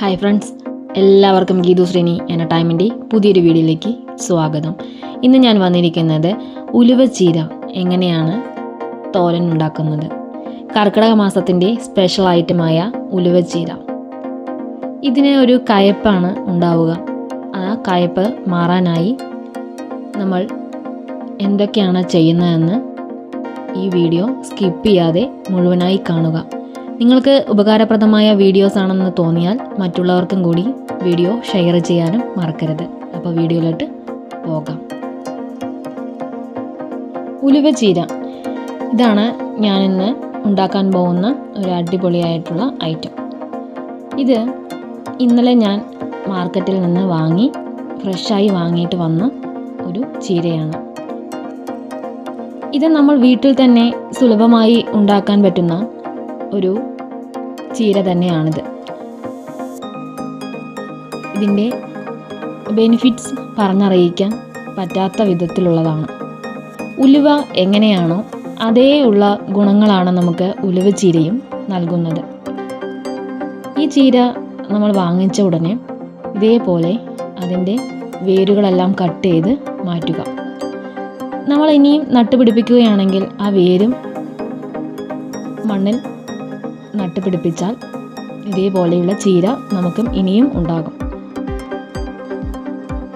Hi friends എല്ലാവർക്കും ഗീതു ശ്രീനി എന്ന ടൈമിന്റെ പുതിയൊരു വീഡിയോയിലേക്ക് സ്വാഗതം. ഇന്ന് ഞാൻ വന്നിരിക്കുന്നത് ഉലുവച്ചീര എങ്ങനെയാണ് തോരൻ ഉണ്ടാക്കുന്നത്. കർക്കിടക മാസത്തിന്റെ സ്പെഷ്യൽ ഐറ്റമായ ഉലുവച്ചീര ഇതിന് ഒരു കയപ്പാണ് ഉണ്ടാവുക. ആ കയപ്പ് മാറാനായി നമ്മൾ എന്തൊക്കെയാണ് ചെയ്യുന്നതെന്ന് ഈ വീഡിയോ സ്കിപ്പ് ചെയ്യാതെ മുഴുവനായി കാണുക. നിങ്ങൾക്ക് ഉപകാരപ്രദമായ വീഡിയോസ് ആണെന്ന് തോന്നിയാൽ മറ്റുള്ളവർക്കും കൂടി വീഡിയോ ഷെയർ ചെയ്യാനും മറക്കരുത്. അപ്പോൾ വീഡിയോയിലോട്ട് പോകാം. ഉലുവചീര ഇതാണ് ഞാനിന്ന് ഉണ്ടാക്കാൻ പോകുന്ന ഒരു അടിപൊളിയായിട്ടുള്ള ഐറ്റം ഇത് ഇന്നലെ ഞാൻ മാർക്കറ്റിൽ നിന്ന് വാങ്ങി ഫ്രഷായി വാങ്ങിയിട്ട് വന്ന ഒരു ചീരയാണ്. ഇത് നമ്മൾ വീട്ടിൽ തന്നെ സുലഭമായി ഉണ്ടാക്കാൻ പറ്റുന്ന ഒരു ചീര തന്നെയാണിത്. ഇതിന്റെ ബെനിഫിറ്റ്സ് പറഞ്ഞറിയിക്കാൻ പറ്റാത്ത വിധത്തിലുള്ളതാണ്. ഉലുവ എങ്ങനെയാണോ അതേ ഉള്ള ഗുണങ്ങളാണ് നമുക്ക് ഉലുവ ചീരയും നൽകുന്നത്. ഈ ചീര നമ്മൾ വാങ്ങിച്ച ഉടനെ ഇതേപോലെ അതിന്റെ വേരുകളെല്ലാം കട്ട് ചെയ്ത് മാറ്റുക. നമ്മൾ ഇനിയും നട്ടുപിടിപ്പിക്കുകയാണെങ്കിൽ ആ വേരും മണ്ണിൽ നട്ടുപിടിപ്പിച്ചാൽ ഇതേപോലെയുള്ള ചീര നമുക്കും ഇനിയും ഉണ്ടാകും.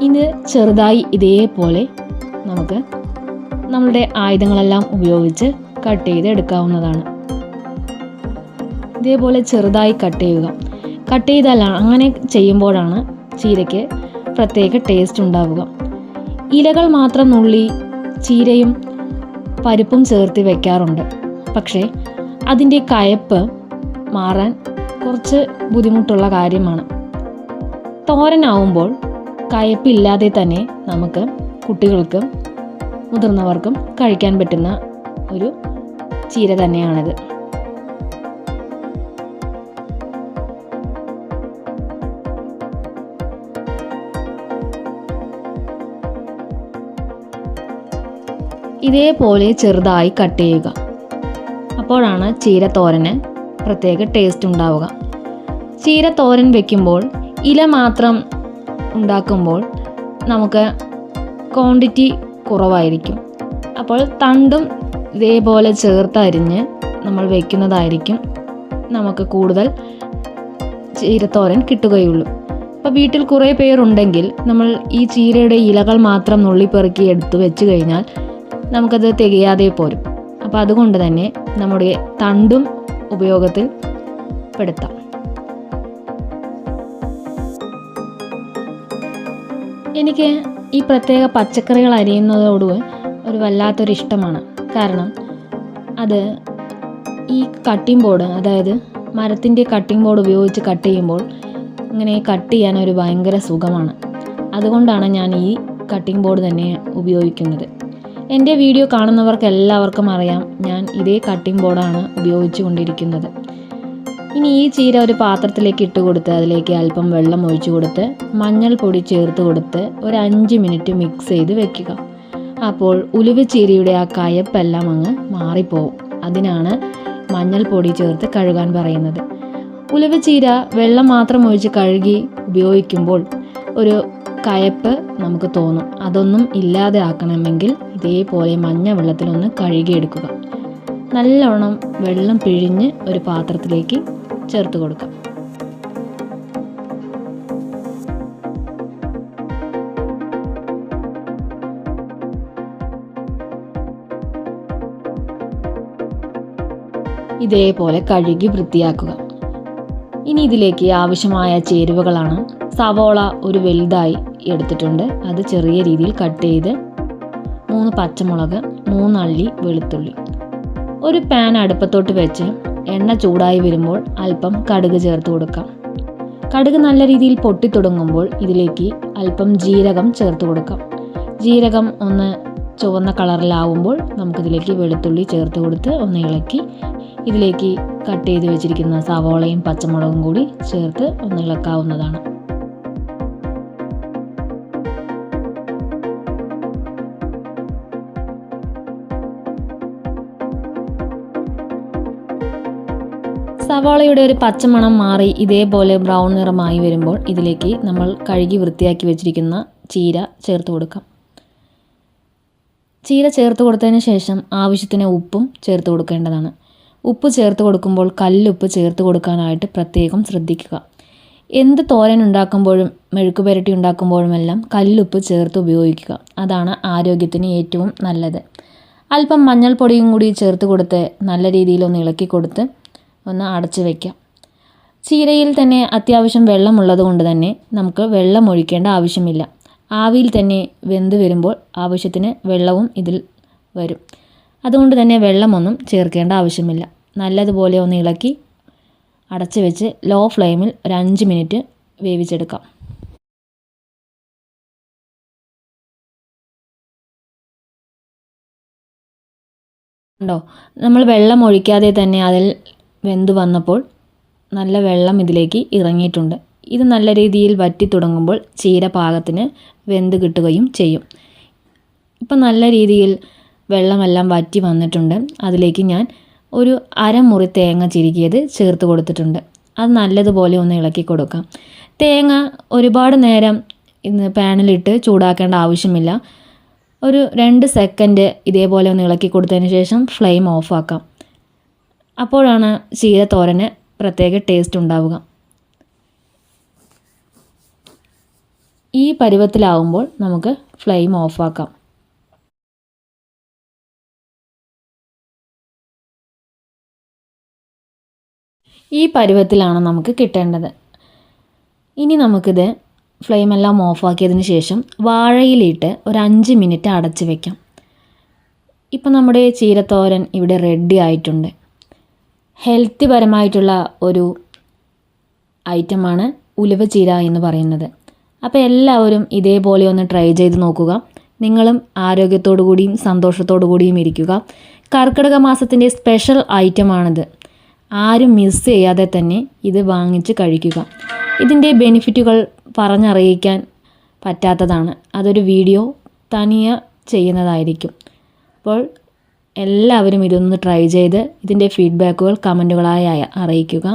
ഇത് ചെറുതായി ഇതേപോലെ നമുക്ക് നമ്മളുടെ ആയുധങ്ങളെല്ലാം ഉപയോഗിച്ച് കട്ട് ചെയ്ത് എടുക്കാവുന്നതാണ് ഇതേപോലെ ചെറുതായി കട്ട് ചെയ്യുക. കട്ട് ചെയ്താലാണ് അങ്ങനെ ചെയ്യുമ്പോഴാണ് ചീരയ്ക്ക് പ്രത്യേക ടേസ്റ്റ് ഉണ്ടാവുക. ഇലകൾ മാത്രം നുള്ളി ചീരയും പരിപ്പും ചേർത്ത് വെക്കാറുണ്ട്. പക്ഷേ അതിന്റെ കയപ്പ് മാറാൻ കുറച്ച് ബുദ്ധിമുട്ടുള്ള കാര്യമാണ്. തോരനാവുമ്പോൾ കയപ്പില്ലാതെ തന്നെ നമുക്ക് കുട്ടികൾക്കും മുതിർന്നവർക്കും കഴിക്കാൻ പറ്റുന്ന ഒരു ചീര തന്നെയാണിത്. ഇതേപോലെ ചെറുതായി കട്ട് ചെയ്യുക. അപ്പോഴാണ് ചീര തോരന് പ്രത്യേക ടേസ്റ്റ് ഉണ്ടാവുക. ചീര തോരൻ വെക്കുമ്പോൾ ഇല മാത്രം ഉണ്ടാക്കുമ്പോൾ നമുക്ക് ക്വാണ്ടിറ്റി കുറവായിരിക്കും. അപ്പോൾ തണ്ടും ഇതേപോലെ ചേർത്തരിഞ്ഞ് നമ്മൾ വെക്കുന്നതായിരിക്കും നമുക്ക് കൂടുതൽ ചീരത്തോരൻ കിട്ടുകയുള്ളൂ. അപ്പോൾ വീട്ടിൽ കുറേ പേരുണ്ടെങ്കിൽ നമ്മൾ ഈ ചീരയുടെ ഇലകൾ മാത്രം നുള്ളിപ്പെറുക്കി എടുത്ത് വെച്ച് കഴിഞ്ഞാൽ നമുക്കത് തികയാതെ പോരും. അപ്പോൾ അതുകൊണ്ട് തന്നെ നമ്മുടെ തണ്ടും ഉപയോഗത്തിൽ പെടുത്താം. എനിക്ക് ഈ പ്രത്യേക പച്ചക്കറികൾ അരിയുന്നതോട് ഒരു വല്ലാത്തൊരു ഇഷ്ടമാണ്. കാരണം അത് ഈ കട്ടിംഗ് ബോർഡ് അതായത് മരത്തിന്റെ കട്ടിംഗ് ബോർഡ് ഉപയോഗിച്ച് കട്ട് ചെയ്യുമ്പോൾ ഇങ്ങനെ കട്ട് ചെയ്യാൻ ഒരു ഭയങ്കര സുഖമാണ്. അതുകൊണ്ടാണ് ഞാൻ ഈ കട്ടിംഗ് ബോർഡ് തന്നെ ഉപയോഗിക്കുന്നത്. എന്റെ വീഡിയോ കാണുന്നവർക്ക് എല്ലാവർക്കും അറിയാം. ഞാൻ ഇതേ കട്ടിംഗ് ബോർഡാണ് ഉപയോഗിച്ചു കൊണ്ടിരിക്കുന്നത്. ഇനി ഈ ചീര ഒരു പാത്രത്തിലേക്ക് ഇട്ട് കൊടുത്ത് അതിലേക്ക് അല്പം വെള്ളം ഒഴിച്ചു കൊടുത്ത് മഞ്ഞൾപ്പൊടി ചേർത്ത് കൊടുത്ത് ഒരു അഞ്ച് മിനിറ്റ് മിക്സ് ചെയ്ത് വെക്കുക. അപ്പോൾ ഉലുവ് ചീരയുടെ ആ കയപ്പെല്ലാം അങ്ങ് മാറിപ്പോവും. അതിനാണ് മഞ്ഞൾപ്പൊടി ചേർത്ത് കഴുകാൻ പറയുന്നത്. ഉലുവ ചീര വെള്ളം മാത്രം ഒഴിച്ച് കഴുകി ഉപയോഗിക്കുമ്പോൾ ഒരു കയപ്പ് നമുക്ക് തോന്നും. അതൊന്നും ഇല്ലാതെ ആക്കണമെങ്കിൽ ഇതേപോലെ മഞ്ഞ വെള്ളത്തിലൊന്ന് കഴുകിയെടുക്കുക. നല്ലോണം വെള്ളം പിഴിഞ്ഞ് ഒരു പാത്രത്തിലേക്ക് ചേർത്ത് കൊടുക്കാം. ഇതേപോലെ കഴുകി വൃത്തിയാക്കുക. ഇനി ഇതിലേക്ക് ആവശ്യമായ ചേരുവകളാണ്. സവോള ഒരു വലുതായി എടുത്തിട്ടുണ്ട്. അത് ചെറിയ രീതിയിൽ കട്ട് ചെയ്ത് മൂന്ന് പച്ചമുളക് മൂന്നള്ളി വെളുത്തുള്ളി. ഒരു പാൻ അടുപ്പത്തോട്ട് വെച്ച് എണ്ണ ചൂടായി വരുമ്പോൾ അല്പം കടുക് ചേർത്ത് കൊടുക്കാം. കടുക് നല്ല രീതിയിൽ പൊട്ടിത്തുടങ്ങുമ്പോൾ ഇതിലേക്ക് അല്പം ജീരകം ചേർത്ത് കൊടുക്കാം. ജീരകം ഒന്ന് ചുവന്ന കളറിലാവുമ്പോൾ നമുക്കിതിലേക്ക് വെളുത്തുള്ളി ചേർത്ത് കൊടുത്ത് ഒന്ന് ഇളക്കി ഇതിലേക്ക് കട്ട് ചെയ്ത് വെച്ചിരിക്കുന്ന സവോളയും പച്ചമുളകും കൂടി ചേർത്ത് ഒന്ന് ഇളക്കാവുന്നതാണ്. സവാളയുടെ ഒരു പച്ചമണം മാറി ഇതേപോലെ ബ്രൗൺ നിറമായി വരുമ്പോൾ ഇതിലേക്ക് നമ്മൾ കഴുകി വൃത്തിയാക്കി വെച്ചിരിക്കുന്ന ചീര ചേർത്ത് കൊടുക്കാം. ചീര ചേർത്ത് കൊടുത്തതിന് ശേഷം ആവശ്യത്തിന് ഉപ്പും ചേർത്ത് കൊടുക്കേണ്ടതാണ്. ഉപ്പ് ചേർത്ത് കൊടുക്കുമ്പോൾ കല്ലുപ്പ് ചേർത്ത് കൊടുക്കാനായിട്ട് പ്രത്യേകം ശ്രദ്ധിക്കുക. എന്ത് തോരൻ ഉണ്ടാക്കുമ്പോഴും മെഴുക്ക് പുരട്ടി ഉണ്ടാക്കുമ്പോഴുമെല്ലാം കല്ലുപ്പ് ചേർത്ത് ഉപയോഗിക്കുക. അതാണ് ആരോഗ്യത്തിന് ഏറ്റവും നല്ലത്. അല്പം മഞ്ഞൾപ്പൊടിയും കൂടി ചേർത്ത് കൊടുത്ത് നല്ല രീതിയിലൊന്ന് ഇളക്കി കൊടുത്ത് ഒന്ന് അടച്ചു വയ്ക്കാം ചീരയിൽ തന്നെ അത്യാവശ്യം വെള്ളമുള്ളത് കൊണ്ട് തന്നെ നമുക്ക് വെള്ളം ഒഴിക്കേണ്ട ആവശ്യമില്ല. ആവിയിൽ തന്നെ വെന്ത് വരുമ്പോൾ ആവശ്യത്തിന് വെള്ളവും ഇതിൽ വരും. അതുകൊണ്ട് തന്നെ വെള്ളമൊന്നും ചേർക്കേണ്ട ആവശ്യമില്ല. നല്ലതുപോലെ ഒന്ന് ഇളക്കി അടച്ചു വെച്ച് ലോ ഫ്ലെയിമിൽ ഒരു അഞ്ച് മിനിറ്റ് വേവിച്ചെടുക്കാം. ഉണ്ടോ? നമ്മൾ വെള്ളം ഒഴിക്കാതെ തന്നെ അതിൽ വെന്ത് വന്നപ്പോൾ നല്ല വെള്ളം ഇതിലേക്ക് ഇറങ്ങിയിട്ടുണ്ട്. ഇത് നല്ല രീതിയിൽ വറ്റി തുടങ്ങുമ്പോൾ ചീര പാകത്തിന് വെന്ത് കിട്ടുകയും ചെയ്യും. ഇപ്പം നല്ല രീതിയിൽ വെള്ളമെല്ലാം വറ്റി വന്നിട്ടുണ്ട്. അതിലേക്ക് ഞാൻ ഒരു അരമുറി തേങ്ങ ചിരുകിയത് ചേർത്ത് കൊടുത്തിട്ടുണ്ട്. അത് നല്ലതുപോലെ ഒന്ന് ഇളക്കി കൊടുക്കാം. തേങ്ങ ഒരുപാട് നേരം ഇന്ന് പാനിലിട്ട് ചൂടാക്കേണ്ട ആവശ്യമില്ല. ഒരു രണ്ട് സെക്കൻഡ് ഇതേപോലെ ഒന്ന് ഇളക്കി കൊടുത്തതിന് ശേഷം ഫ്ലെയിം ഓഫാക്കാം. അപ്പോഴാണ് ചീര തോരന് പ്രത്യേക ടേസ്റ്റ് ഉണ്ടാവുക. ഈ പരുവത്തിലാവുമ്പോൾ നമുക്ക് ഫ്ലെയിം ഓഫാക്കാം ഈ പരുവത്തിലാണ് നമുക്ക് കിട്ടേണ്ടത്. ഇനി നമുക്കിത് ഫ്ലെയിമെല്ലാം ഓഫാക്കിയതിന് ശേഷം വാഴയിലിട്ട് ഒരു അഞ്ച് മിനിറ്റ് അടച്ച് വയ്ക്കാം ഇപ്പം നമ്മുടെ ചീരത്തോരൻ ഇവിടെ റെഡി ആയിട്ടുണ്ട്. ഹെൽത്തി പരമായിട്ടുള്ള ഒരു ഐറ്റമാണ് ഉലുവ ചീര എന്ന് പറയുന്നത്. അപ്പോൾ എല്ലാവരും ഇതേപോലെ ഒന്ന് ട്രൈ ചെയ്ത് നോക്കുക. നിങ്ങളും ആരോഗ്യത്തോടു കൂടിയും സന്തോഷത്തോടു കൂടിയും ഇരിക്കുക. കർക്കിടക മാസത്തിന്റെ സ്പെഷ്യൽ ഐറ്റമാണിത്. ആരും മിസ് ചെയ്യാതെ തന്നെ ഇത് വാങ്ങിച്ച് കഴിക്കുക. ഇതിന്റെ ബെനിഫിറ്റുകൾ പറഞ്ഞറിയിക്കാൻ പറ്റാത്തതാണ്. അതൊരു വീഡിയോ തനിയെ ചെയ്യുന്നതായിരിക്കും. അപ്പോൾ എല്ലാവരും ഇതൊന്ന് ട്രൈ ചെയ്ത് ഇതിന്റെ ഫീഡ്ബാക്കുകൾ കമന്റുകളായി അറിയിക്കുക.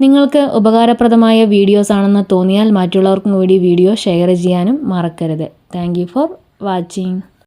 നിങ്ങൾക്ക് ഉപകാരപ്രദമായ വീഡിയോസ് ആണെന്ന് തോന്നിയാൽ മറ്റുള്ളവർക്കും കൂടി വീഡിയോ ഷെയർ ചെയ്യാനും മറക്കരുത്. Thank for watching